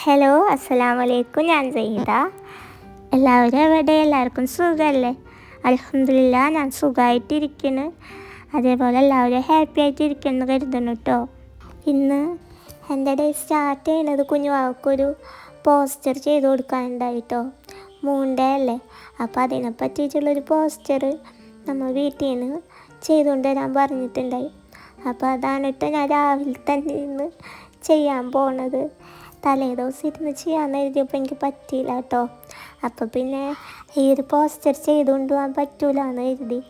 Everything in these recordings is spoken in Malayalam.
ഹലോ അസ്സലാമു വലൈക്കും ഞാൻ ജയിത എല്ലാവരും എവിടെ? എല്ലാവർക്കും സുഖമല്ലേ അലഹമില്ല ഞാൻ സുഖമായിട്ടിരിക്കുന്നു അതേപോലെ എല്ലാവരും ഹാപ്പി ആയിട്ടിരിക്കുന്നു കരുതുന്നു കേട്ടോ ഇന്ന് എന്റെ ഡേ സ്റ്റാർട്ട് ചെയ്യണത് കുഞ്ഞുവാക്കൊരു പോസ്റ്റർ ചെയ്ത് കൊടുക്കാനുണ്ടായിട്ടോ മൂണ്ടേ അല്ലേ? അപ്പോൾ അതിനെ പറ്റിയിട്ടുള്ളൊരു പോസ്റ്റർ നമ്മൾ വീട്ടിൽ നിന്ന് ചെയ്തുകൊണ്ട് വരാൻ പറഞ്ഞിട്ടുണ്ടായി. അപ്പോൾ അതാണ് കേട്ടോ ഞാൻ രാവിലെ തന്നെ ഇന്ന് ചെയ്യാൻ പോണത്. തലേ ദിവസം ഇരുന്ന് ചെയ്യാമെന്ന് എഴുതിയപ്പോൾ എനിക്ക് പറ്റിയില്ല കേട്ടോ അപ്പോൾ പിന്നെ ഈ ഒരു പോസ്റ്റർ ചെയ്തുകൊണ്ട് പോകാൻ പറ്റൂല എന്ന് എഴുതി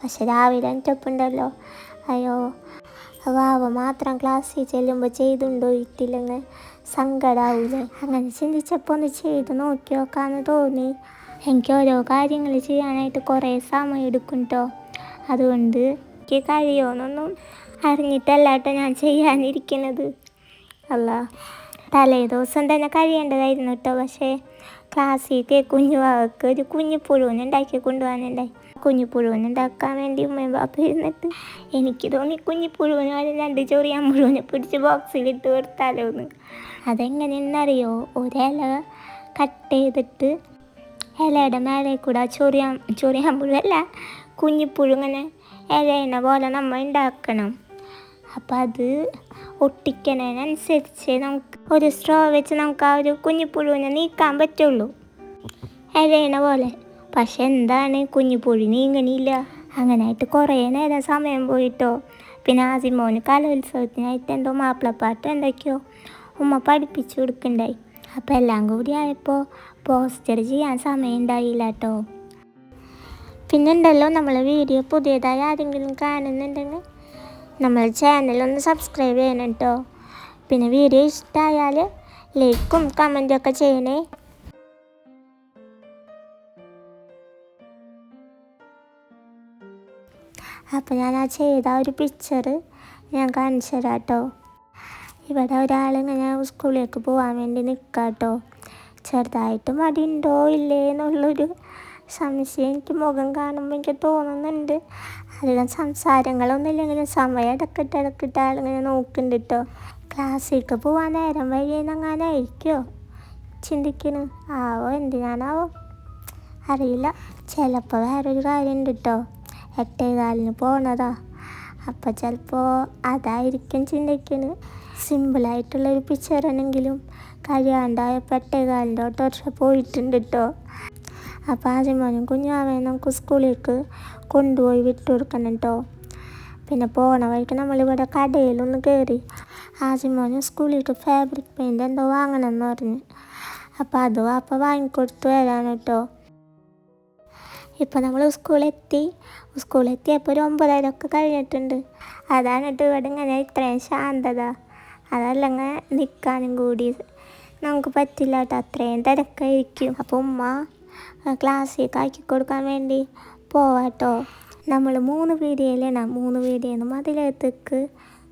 പക്ഷെ രാവിലെ എനിക്കൊപ്പുണ്ടല്ലോ അയ്യോ വാവ മാത്രം ക്ലാസ്സിൽ ചെല്ലുമ്പോൾ ചെയ്തുണ്ടോ ഇട്ടില്ലെങ്കിൽ സങ്കടാവൂലേ. അങ്ങനെ ചിന്തിച്ചപ്പോൾ ഒന്ന് ചെയ്ത് നോക്കി നോക്കാമെന്ന് തോന്നി. എനിക്ക് ഓരോ കാര്യങ്ങൾ ചെയ്യാനായിട്ട് കുറേ സമയം എടുക്കും കേട്ടോ അതുകൊണ്ട് എനിക്ക് കഴിയുമെന്നൊന്നും അറിഞ്ഞിട്ടല്ല കേട്ടോ ഞാൻ ചെയ്യാനിരിക്കുന്നത് അല്ല. തലേ ദിവസം തന്നെ കഴിയേണ്ടതായിരുന്നു കേട്ടോ. പക്ഷേ ക്ലാസ്സിലേക്ക് കുഞ്ഞു വാവക്ക് ഒരു കുഞ്ഞു പുഴുവിനെ ഉണ്ടാക്കി കൊണ്ടുപോകാനുണ്ടായി. കുഞ്ഞു പുഴുവിനെ ഉണ്ടാക്കാൻ വേണ്ടി ഉമ്മയും ബാപ്പ ഇരുന്നിട്ട് എനിക്ക് തോന്നി കുഞ്ഞു പുഴുവിന് വരെ രണ്ട് ചൊറിയാൻ മുഴുവനെ പിടിച്ച് ബോക്സിലിട്ട് കൊടുത്താലോ എന്ന് അതെങ്ങനെയെന്നറിയോ ഒരില കട്ട് ചെയ്തിട്ട് ഇലയുടെ മേലെ കൂടെ ചൊറിയാൻ പുഴുവല്ല കുഞ്ഞിപ്പുഴു ഇങ്ങനെ ഇലയണ പോലെ നമ്മൾ ഉണ്ടാക്കണം. അപ്പം അത് ഒട്ടിക്കുന്നതിനനുസരിച്ച് നമുക്ക് ഒരു സ്ട്രോ വെച്ച് നമുക്ക് ആ ഒരു കുഞ്ഞിപ്പുഴുവിനെ നീക്കാൻ പറ്റുള്ളൂ. ഇലയണ പോലെ. പക്ഷെ എന്താണ്? കുഞ്ഞിപ്പുഴു നീങ്ങണില്ല. അങ്ങനെയായിട്ട് കുറേ നേരം സമയം പോയിട്ടോ. പിന്നെ ആസിമോന് കലോത്സവത്തിനായിട്ട് എന്തോ മാപ്പിളപ്പാട്ട് എന്തൊക്കെയോ ഉമ്മ പഠിപ്പിച്ചു കൊടുക്കണ്ടായി. അപ്പോൾ എല്ലാം കൂടി ആയപ്പോൾ പോസ്റ്റർ ചെയ്യാൻ സമയം ഉണ്ടായില്ല കേട്ടോ പിന്നെ ഉണ്ടല്ലോ നമ്മളെ വീഡിയോ പുതിയതായി ആരെങ്കിലും കാണുന്നുണ്ടെങ്കിൽ നമ്മൾ ഒന്ന് സബ്സ്ക്രൈബ് ചെയ്യണം കേട്ടോ പിന്നെ വീഡിയോ ഇഷ്ടമായാൽ ലൈക്കും കമന്റും ഒക്കെ ചെയ്യണേ. അപ്പോൾ ഞാൻ ആ ചെയ്ത ഒരു പിക്ചർ ഞാൻ കാണിച്ചു തരാം കേട്ടോ ഇവിടെ ഒരാളിങ്ങനെ സ്കൂളിലേക്ക് പോകാൻ വേണ്ടി നിൽക്കുക കേട്ടോ ചെറുതായിട്ട് മടിയുണ്ടോ ഇല്ലേ എന്നുള്ളൊരു സംശയം എനിക്ക് മുഖം കാണുമ്പോൾ എനിക്ക് തോന്നുന്നുണ്ട്. അധികം സംസാരങ്ങളൊന്നും ഇല്ലെങ്കിലും സമയം ഇടക്കിട്ട് ഇടക്കിട്ട് ആളിങ്ങനെ നോക്കുന്നുണ്ട് കേട്ടോ ക്ലാസ്സിലേക്ക് പോവാൻ നേരം വഴിയെന്നങ്ങാനായിരിക്കുമോ ചിന്തിക്കുന്നു. ആവോ എന്തിനാണാവോ? അറിയില്ല. ചിലപ്പോൾ വേറൊരു കാര്യമുണ്ട് കേട്ടോ എട്ടേകാലിന് പോണതാ. അപ്പോൾ ചിലപ്പോൾ അതായിരിക്കും ചിന്തിക്കുന്നത് സിമ്പിളായിട്ടുള്ളൊരു പിക്ചറാണെങ്കിലും കഴിയാണ്ടായപ്പോൾ എട്ടേകാലിന്റെ ഓട്ടോറിക്ഷ പോയിട്ടുണ്ട് കേട്ടോ അപ്പോൾ ആദ്യമോനും കുഞ്ഞാവേ നമുക്ക് സ്കൂളിലേക്ക് കൊണ്ടുപോയി വിട്ടു കൊടുക്കണം കേട്ടോ പിന്നെ പോണ വഴിക്ക് നമ്മളിവിടെ കടയിലൊന്ന് കയറി ആദ്യമോനും സ്കൂളിലേക്ക് ഫാബ്രിക് പെയിന്റ് എന്തോ വാങ്ങണമെന്ന് പറഞ്ഞു. അപ്പോൾ അത് വാപ്പ വാങ്ങിക്കൊടുത്തു വരാൻ കേട്ടോ ഇപ്പോൾ നമ്മൾ സ്കൂളെത്തി. സ്കൂളെത്തിയപ്പോൾ ഒരു ഒമ്പതര ഒക്കെ കഴിഞ്ഞിട്ടുണ്ട്. അതാണ് കേട്ടോ ഇവിടെ ഇങ്ങനെ ഇത്രയും ശാന്തത. അതല്ലെങ്കിൽ നിൽക്കാനും കൂടി. നമുക്ക് പറ്റില്ല കേട്ടോ അത്രയും തിരക്കായിരിക്കും. അപ്പോൾ ഉമ്മ ക്ലാസ്സിലേക്ക് ആക്കി കൊടുക്കാൻ വേണ്ടി പോവാട്ടോ. നമ്മൾ മൂന്ന് പീടികയിലാണ് മൂന്ന് പീടികയിൽ നിന്ന് മതിലകത്തേക്ക്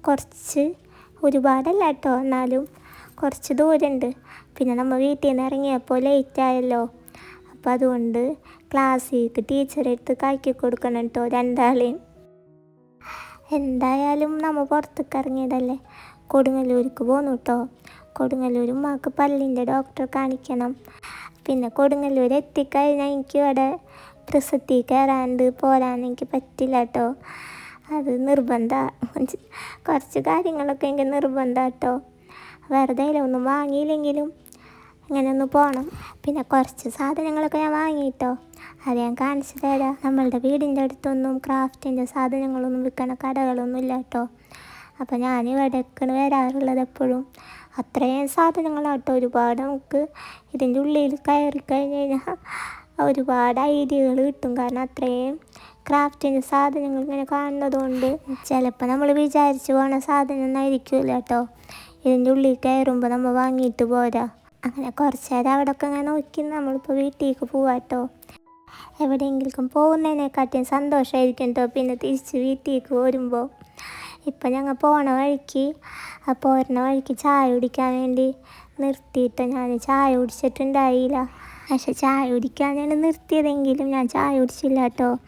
കുറച്ച് ഒരുപാടല്ല കേട്ടോ എന്നാലും കുറച്ച് ദൂരമുണ്ട് പിന്നെ നമ്മൾ വീട്ടിൽ നിന്ന് ഇറങ്ങിയപ്പോൾ ലേറ്റ് ആയല്ലോ അപ്പോൾ അതുകൊണ്ട് ക്ലാസ്സിലേക്ക് ടീച്ചറെടുത്ത് കാക്കി കൊടുക്കണം കേട്ടോ രണ്ടാളെയും എന്തായാലും നമ്മൾ പുറത്തേക്ക് ഇറങ്ങിയതല്ലേ കൊടുങ്ങല്ലൂർക്ക് പോന്നു കേട്ടോ കൊടുങ്ങല്ലൂർ ഉമ്മാക്ക് പല്ലിന്റെ ഡോക്ടറെ കാണിക്കണം. പിന്നെ കൊടുങ്ങല്ലൂർ എത്തിക്കഴിഞ്ഞാൽ എനിക്ക് ഇവിടെ പ്രസക്തി കയറാണ്ട് പോരാൻ എനിക്ക് പറ്റില്ല കേട്ടോ അത് നിർബന്ധമാണ് കുറച്ച് കാര്യങ്ങളൊക്കെ എനിക്ക് നിർബന്ധം കേട്ടോ വെറുതെ ഒന്നും വാങ്ങിയില്ലെങ്കിലും അങ്ങനെ ഒന്ന് പോകണം പിന്നെ കുറച്ച് സാധനങ്ങളൊക്കെ ഞാൻ വാങ്ങിയിട്ടോ അത് ഞാൻ കാണിച്ചു തരാം. നമ്മളുടെ വീടിന്റെ അടുത്തൊന്നും ക്രാഫ്റ്റിന്റെ സാധനങ്ങളൊന്നും വിൽക്കണ കടകളൊന്നും ഇല്ല കേട്ടോ അപ്പോൾ ഞാൻ വരാറുള്ളത് എപ്പോഴും. അത്രയും സാധനങ്ങളാട്ടോ. ഒരുപാട് നമുക്ക് ഇതിന്റെ ഉള്ളിൽ കയറി കഴിഞ്ഞ് കഴിഞ്ഞാൽ ഒരുപാട് ഐഡിയകൾ കിട്ടും. കാരണം അത്രയും ക്രാഫ്റ്റിന്റെ സാധനങ്ങൾ ഇങ്ങനെ കാണുന്നതുകൊണ്ട് ചിലപ്പോൾ നമ്മൾ വിചാരിച്ച് പോണ സാധനം ഒന്നും ആയിരിക്കില്ല കേട്ടോ ഇതിന്റെ ഉള്ളിൽ കയറുമ്പോൾ നമ്മൾ വാങ്ങിയിട്ട് പോരാ. അങ്ങനെ കുറച്ച് നേരം അവിടെ ഒക്കെ ഇങ്ങനെ നോക്കി നമ്മളിപ്പോൾ വീട്ടിലേക്ക് പോവാട്ടോ എവിടെയെങ്കിലും പോകുന്നതിനെക്കാട്ടിയും സന്തോഷമായിരിക്കും കേട്ടോ പിന്നെ തിരിച്ച് വീട്ടിലേക്ക് പോരുമ്പോൾ ഇപ്പം ഞങ്ങൾ പോണ വഴിക്ക് ആ പോരുന്ന വഴിക്ക് ചായ കുടിക്കാൻ വേണ്ടി നിർത്തിയിട്ട് ഞാൻ ചായ കുടിച്ചിട്ടുണ്ടായില്ല. പക്ഷെ ചായ കുടിക്കാനാണ് നിർത്തിയതെങ്കിലും ഞാൻ ചായ കുടിച്ചില്ല കേട്ടോ.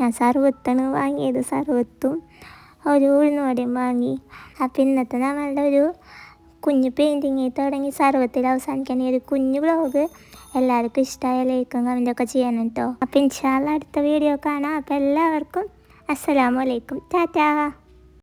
ഞാൻ സർവത്താണ് വാങ്ങിയത് സർവത്തും ഒരു ഉഴുന്നുവടയും വാങ്ങി. അപ്പം ഇന്നത്തെ നമ്മളുടെ ഒരു കുഞ്ഞു പെയിന്റിങ് തുടങ്ങി സർവത്തിൽ അവസാനിക്കാൻ ഒരു കുഞ്ഞു ബ്ലോഗ് എല്ലാവർക്കും ഇഷ്ടമായ ലൈക്കും കമന്റൊക്കെ ചെയ്യണം കേട്ടോ. അപ്പം ഇൻഷാല്ല അടുത്ത വീഡിയോ കാണാം. അപ്പം എല്ലാവർക്കും അസ്സലാമു അലൈക്കും. ടാറ്റാ.